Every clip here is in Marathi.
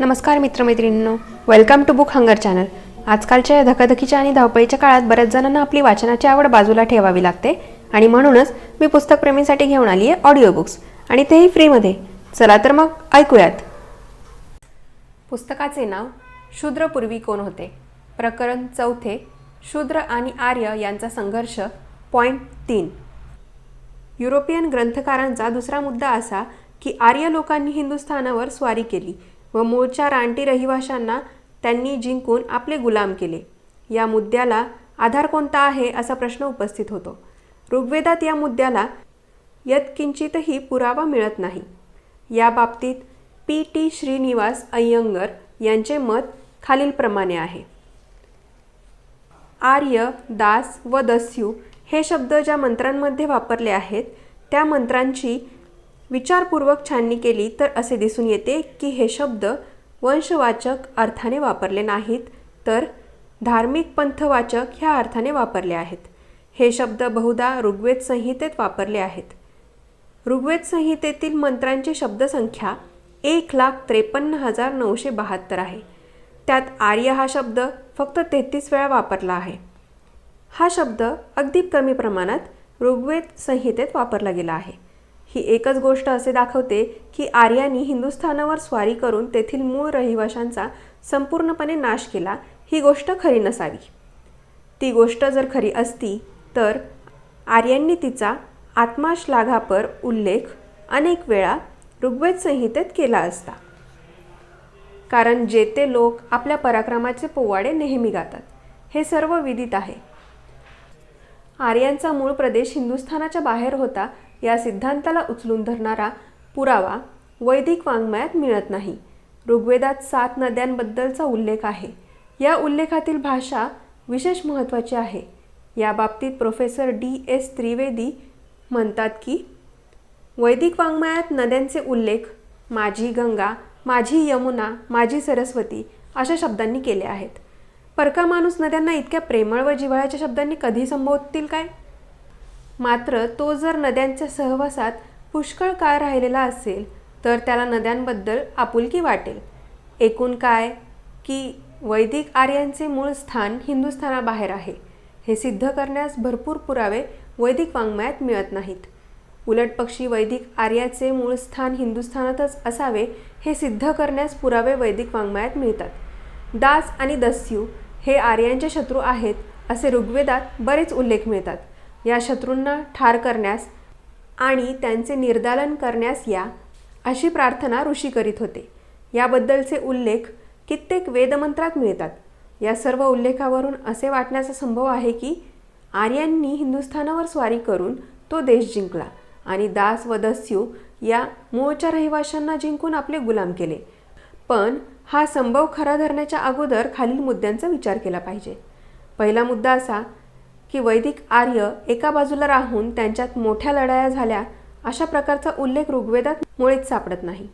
नमस्कार मित्रमैत्रिणींनो. Welcome to book hunger channel आजकालच्या या धकाधकीच्या आणि धावपळीच्या काळात बऱ्याच जणांना आपली वाचनाची आवड बाजूला ठेवावी लागते आणि म्हणूनच मी पुस्तकप्रेमींसाठी घेऊन आली आहे ऑडिओ बुक्स आणि तेही फ्रीमध्ये. चला तर मग ऐकूयात. पुस्तकाचे नाव शूद्रपूर्वी कोण होते? प्रकरण चौथे शूद्र आणि आर्य यांचा संघर्ष पॉईंट तीन. युरोपियन ग्रंथकारांचा दुसरा मुद्दा असा की आर्य लोकांनी हिंदुस्थानावर स्वारी केली. व मूळच्या रानटी रहिवाशांना त्यांनी जिंकून आपले गुलाम केले. या मुद्द्याला आधार कोणता आहे असा प्रश्न उपस्थित होतो. ऋग्वेदात या मुद्द्याला यत्किंचितही पुरावा मिळत नाही. या बाबतीत पी. टी. श्रीनिवास अय्यंगर यांचे मत खालीलप्रमाणे आहे. आर्य दास व दस्यू हे शब्द ज्या मंत्रांमध्ये वापरले आहेत त्या मंत्रांची विचारपूर्वक छाननी केली तर असे दिसून येते की हे शब्द वंशवाचक अर्थाने वापरले नाहीत तर धार्मिक पंथवाचक ह्या अर्थाने वापरले आहेत. हे शब्द बहुधा ऋग्वेद संहितेत वापरले आहेत. ऋग्वेद संहितेतील मंत्रांची शब्दसंख्या एक लाख त्रेपन्न हजार नऊशे बहात्तर आहे. त्यात आर्य हा शब्द फक्त तेहतीस वेळा वापरला आहे. हा शब्द अगदी कमी प्रमाणात ऋग्वेद संहितेत वापरला गेला आहे. ही एकच गोष्ट असे दाखवते की आर्यांनी हिंदुस्थानावर स्वारी करून तेथील मूळ रहिवाशांचा संपूर्णपणे नाश केला ही गोष्ट खरी नसावी. ती गोष्ट जर खरी असती तर आर्यांनी तिचा आत्माश्लाघापर उल्लेख अनेक वेळा ऋग्वेद संहितेत केला असता. कारण जेते लोक आपल्या पराक्रमाचे पोवाडे नेहमी गातात हे सर्व विदित आहे. आर्यांचा मूळ प्रदेश हिंदुस्थानाच्या बाहेर होता या सिद्धांताला उचलून धरणारा पुरावा वैदिक वाङ्मयात मिळत नाही. ऋग्वेदात सात नद्यांबद्दलचा उल्लेख आहे. या उल्लेखातील भाषा विशेष महत्त्वाची आहे. या बाबतीत प्रोफेसर डी एस त्रिवेदी म्हणतात की वैदिक वाङ्मयात नद्यांचे उल्लेख माझी गंगा माझी यमुना माझी सरस्वती अशा शब्दांनी केले आहेत. परका माणूस नद्यांना इतक्या प्रेमळ व जिव्हाळ्याच्या शब्दांनी कधी संबोधतील काय? मात्र तो जर नद्यांच्या सहवासात पुष्कळ काळ राहिलेला असेल तर त्याला नद्यांबद्दल आपुलकी वाटेल. एकूण काय? की वैदिक आर्यांचे मूळ स्थान हिंदुस्थानाबाहेर आहे. हे सिद्ध करण्यास भरपूर पुरावे वैदिक वाङ्मयात मिळत नाहीत. उलटपक्षी वैदिक आर्याचे मूळ स्थान हिंदुस्थानातच असावे हे सिद्ध करण्यास पुरावे वैदिक वाङ्मयात मिळतात. दास आणि दस्यू हे आर्यांचे शत्रू आहेत असे ऋग्वेदात बरेच उल्लेख मिळतात. या शत्रूंना ठार करण्यास आणि त्यांचे निर्दालन करण्यास या अशी प्रार्थना ऋषी करीत होते. याबद्दलचे उल्लेख कित्येक वेदमंत्रात मिळतात. या सर्व उल्लेखावरून असे वाटण्याचा संभव आहे की आर्यांनी हिंदुस्थानावर स्वारी करून तो देश जिंकला आणि दास व दस्यू या मूळच्या रहिवाशांना जिंकून आपले गुलाम केले. पण हा संभव खरा धरण्याच्या अगोदर खालील मुद्द्यांचा विचार केला पाहिजे. पहिला मुद्दा असा की वैदिक आर्य एका बाजूला राहून त्यांच्यात मोठ्या लढाया झाल्या अशा प्रकारचा उल्लेख ऋग्वेदात मुळीच सापडत नाही.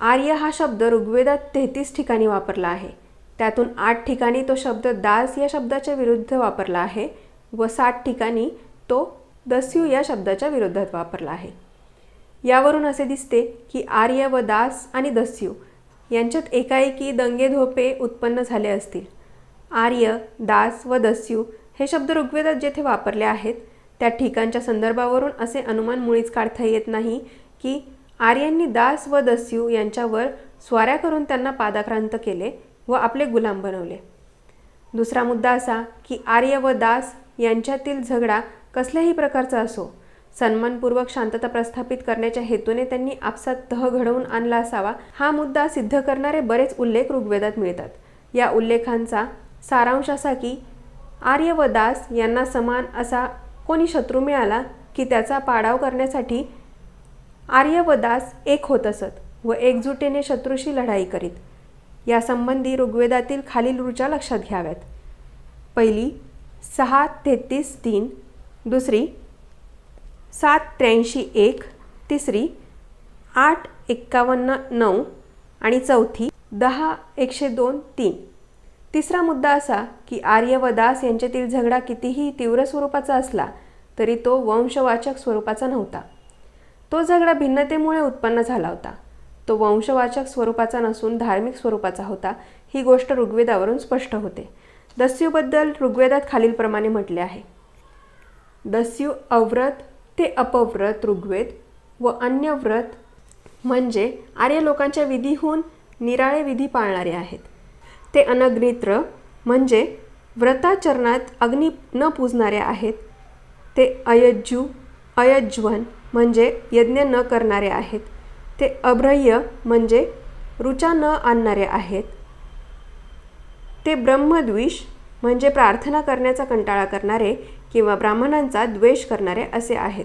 आर्य हा शब्द ऋग्वेदात तेहतीस ठिकाणी वापरला आहे. त्यातून आठ ठिकाणी तो शब्द दास या शब्दाच्या विरुद्ध वापरला आहे व साठ ठिकाणी तो दस्यू या शब्दाच्या विरोधात वापरला आहे. यावरून असे दिसते की आर्य व दास आणि दस्यू यांच्यात एकाएकी दंगेधोपे उत्पन्न झाले असतील. आर्य दास व दस्यू हे शब्द ऋग्वेदात जेथे वापरले आहेत त्या ठिकाणच्या संदर्भावरून असे अनुमान मुळीच काढता येत नाही की आर्यांनी दास व दस्यू यांच्यावर स्वाऱ्या करून त्यांना पादाक्रांत केले व आपले गुलाम बनवले. दुसरा मुद्दा असा की आर्य व दास यांच्यातील झगडा कसल्याही प्रकारचा असो सन्मानपूर्वक शांतता प्रस्थापित करण्याच्या हेतूने त्यांनी आपसात तह घडवून आणला असावा हा मुद्दा सिद्ध करणारे बरेच उल्लेख ऋग्वेदात मिळतात. या उल्लेखांचा सारांश असा की आर्य व दास यांना समान असा कोणी शत्रू मिळाला की त्याचा पाडाव करण्यासाठी आर्य व दास एक होत असत व एकजुटीने शत्रूशी लढाई करीत. यासंबंधी ऋग्वेदातील खालील ऋचा लक्षात घ्याव्यात. पहिली सहा तेहतीस तीन. दुसरी सात त्र्याऐंशी एक. तिसरी आठ एक्कावन्न नऊ. आणि चौथी दहा एकशे दोन तीन. तिसरा मुद्दा असा की आर्य व दास यांच्यातील झगडा कितीही तीव्र स्वरूपाचा असला तरी तो वंशवाचक स्वरूपाचा नव्हता. तो झगडा भिन्नतेमुळे उत्पन्न झाला होता. तो वंशवाचक स्वरूपाचा नसून धार्मिक स्वरूपाचा होता ही गोष्ट ऋग्वेदावरून स्पष्ट होते. दस्यूबद्दल ऋग्वेदात खालीलप्रमाणे म्हटले आहे. दस्यू अव्रत ते अपव्रत ऋग्वेद व अन्य व्रत म्हणजे आर्य लोकांच्या विधीहून निराळे विधी पाळणारे आहेत. ते अनग्नित्र म्हणजे व्रताचरणात अग्नी न पूजणारे आहेत. ते अयज्जू अयज्वन म्हणजे यज्ञ न करणारे आहेत. ते अभ्रह्य म्हणजे रुचा न आणणारे आहेत. ते ब्रह्मद्विष म्हणजे प्रार्थना करण्याचा कंटाळा करणारे किंवा ब्राह्मणांचा द्वेष करणारे असे आहेत.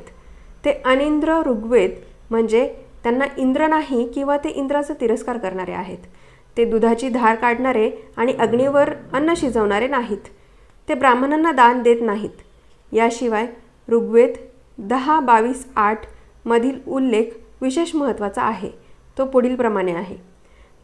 ते अनिंद्र ऋग्वेद म्हणजे त्यांना इंद्र नाही किंवा ते इंद्राचा तिरस्कार करणारे आहेत. ते दुधाची धार काढणारे आणि अग्नीवर अन्न शिजवणारे नाहीत. ते ब्राह्मणांना दान देत नाहीत. याशिवाय ऋग्वेद दहा बावीस आठ मधील उल्लेख विशेष महत्त्वाचा आहे. तो पुढीलप्रमाणे आहे.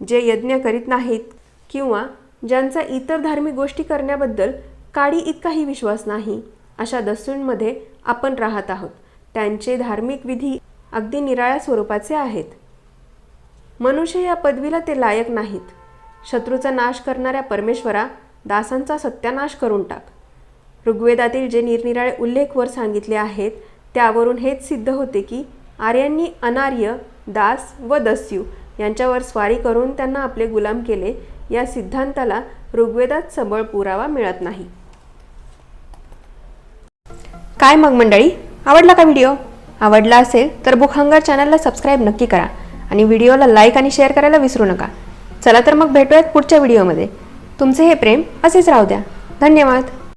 जे यज्ञ करीत नाहीत किंवा ज्यांचा इतर धार्मिक गोष्टी करण्याबद्दल काडी इतकाही विश्वास नाही अशा दस्यूंमध्ये आपण राहत आहोत. त्यांचे धार्मिक विधी अगदी निराळ्या स्वरूपाचे आहेत. मनुष्य या पदवीला ते लायक नाहीत. शत्रूचा नाश करणाऱ्या परमेश्वरा दासांचा सत्यानाश करून टाक. ऋग्वेदातील जे निरनिराळे उल्लेख वर सांगितले आहेत त्यावरून हेच सिद्ध होते की आर्यांनी अनार्य दास व दस्यू यांच्यावर स्वारी करून त्यांना आपले गुलाम केले या सिद्धांताला ऋग्वेदात सबळ पुरावा मिळत नाही. काय मग मंडळी? आवडला का व्हिडिओ? आवडला असेल तर बुक चॅनलला सबस्क्राईब नक्की करा. आणि व्हिडिओला लाईक आणि शेअर करायला विसरू नका. चला तर मग भेटूयात पुढच्या व्हिडिओमध्ये. तुमचे हे प्रेम असेच राहू द्या. धन्यवाद.